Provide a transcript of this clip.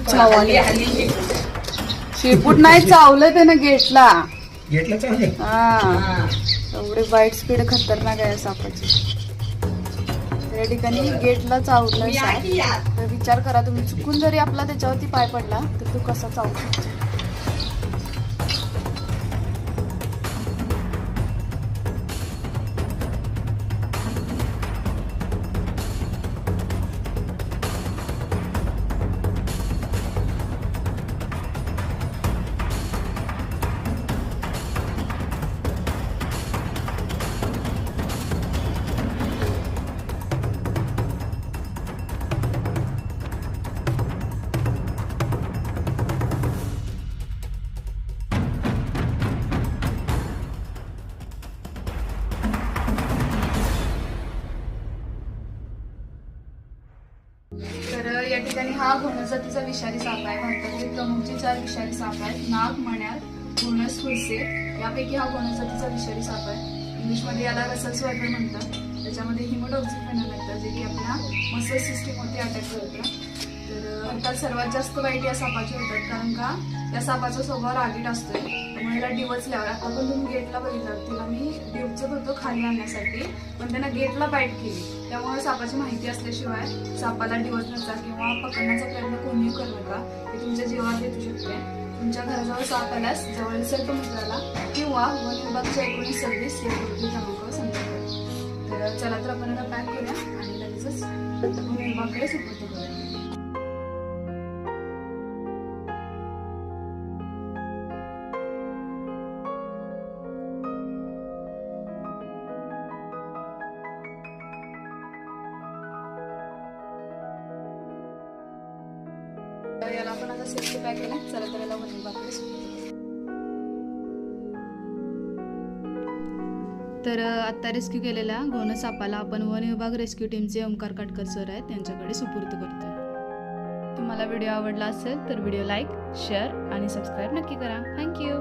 चावले. शेपूट नाही चावलं त्यानं गेटला घेतलं चांगले हा. एवढे वाईट स्पीड खतरनाक आहे सापाची त्या ठिकाणी गेटला चावलं. तर विचार करा तुम्ही चुकून जरी आपला त्याच्यावरती पाय पडला तर तो कसा चावू तर या ठिकाणी हा घनजातीचा विषारी साप आहे भारतातील प्रमुखचे चार विषारी साप आहेत. नाग मण्याल घोणस फुलसे यापैकी हा घोणजातीचा विषारी साप आहे. इंग्लिशमध्ये याला रसल्स वाटर म्हणतात. त्याच्यामध्ये हिमोटॉक्सिक म्हणतात जे की आपल्या मसल सिस्टीमवरती अटॅक करतं. तर सर्वात जास्त वाईट या सापाचे होतात. कारण का या सापाचा स्वभाव रागीट असतोय. त्यामुळे याला डिवचल्यावर आता पण तुम्ही गेटला बघितलं तिला मी डिवचत होतो खाली आणण्यासाठी पण त्यांना गेटला बाईट केली. त्यामुळे सापाची माहिती असल्याशिवाय सापाला डिवचण्याचा किंवा पकडण्याचा प्रयत्न कोणीही करू नका. हे तुमच्या जीवात येऊ शकते तुमच्या घराजवळ साप आल्यास जवळील सर्पमित्राला किंवा वन विभागच्या एकोणीस सव्वीस या विरुद्ध क्रमांकावर संपर्क तर चला तर आपण आता पॅक करूया आणि लगेचच वन विभागाकडे सुपूर्द करूया. आता सेफ्टी पॅक केला चला तर याला सुपूर्द करूया. तर आत्ता रेस्क्यू केलेल्या घोण सापाला आपण वन विभाग रेस्क्यू टीमचे ओंकार काटकर सर आहेत. त्यांच्याकडे सुपूर्द करतोय. तुम्हाला व्हिडिओ आवडला असेल तर व्हिडिओ लाईक शेअर आणि सबस्क्राईब नक्की करा. Thank you